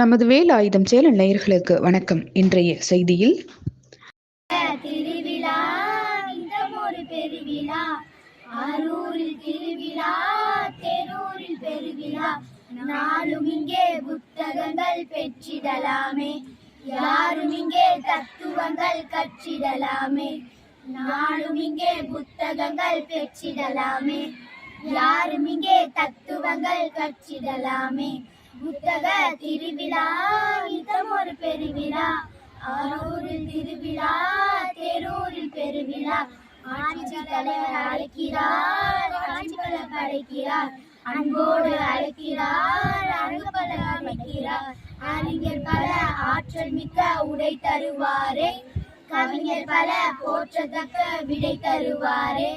நமது வேல் ஆயுதம் சேலன் நேயர்களுக்கு வணக்கம். இன்றைய செய்தியில் திருவிழா ஒரு பெருவிழா. அரூரில் திருவிழா பெருவிழா. நாளும் இங்கே புத்தகங்கள் பெற்றிடலாமே. யாரும் இங்கே தத்துவங்கள் கற்றிடலாமே. நாளும் இங்கே புத்தகங்கள் பெற்றிடலாமே. யாரும் இங்கே தத்துவங்கள் கற்றிடலாமே. புத்தக திருவிழா இதம் ஒரு பெருவிழா அரூரில் திருவிழா தெரூரில் பெருவிழா. ஆட்சி தலைவர் அழைக்கிறார் ஆட்சி பல படைக்கிறார் அன்போடு அழைக்கிறார் அன்பு பல அமைக்கிறார். அறிஞர் பல ஆற்றல் மிக்க உடை தருவாரே. கவிஞர் பல போற்றத்தக்க விடை தருவாரே.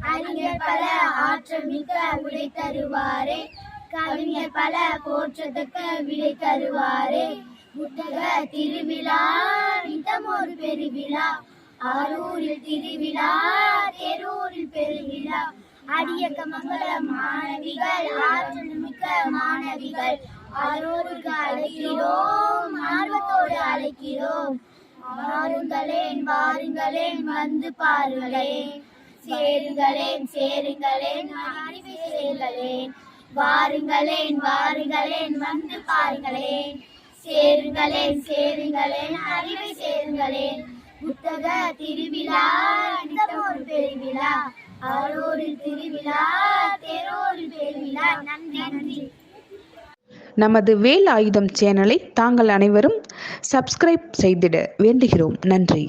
அறிஞர் பல ஆற்றல் மிக்க உடை தருவாரே. கவிஞர் பல போற்றத்துக்கு விடை தருவாரே. புத்தக திருவிழா இதம் ஒரு பெருவிழா. அரூரில் திருவிழா தேரூரில் பெருவிழா. அடியக்க மங்கள மாணவிகள் ஆற்றல் மிக்க மாணவிகள். அரூருக்கு அழைக்கிறோம் ஆர்வத்தோடு அழைக்கிறோம். வாருங்களேன் வாருங்களேன் வந்து பாருங்களேன். சேருங்களேன் சேருங்களேன் அறிவை சேருங்களேன் வாருங்களேன் வாருங்களேன் வந்து பாருங்களேன். சேருங்களேன் சேருங்களேன் அறிவை சேருங்களேன். புத்தக திருவிழா ஒரு பெருவிழா அவரோடு திருவிழா தேரோடு பெருவிழா. நன்றி நன்றி. நமது வேல் ஆயுதம் சேனலை தாங்கள் அனைவரும் சப்ஸ்கிரைப் செய்திட வேண்டுகிறோம். நன்றி.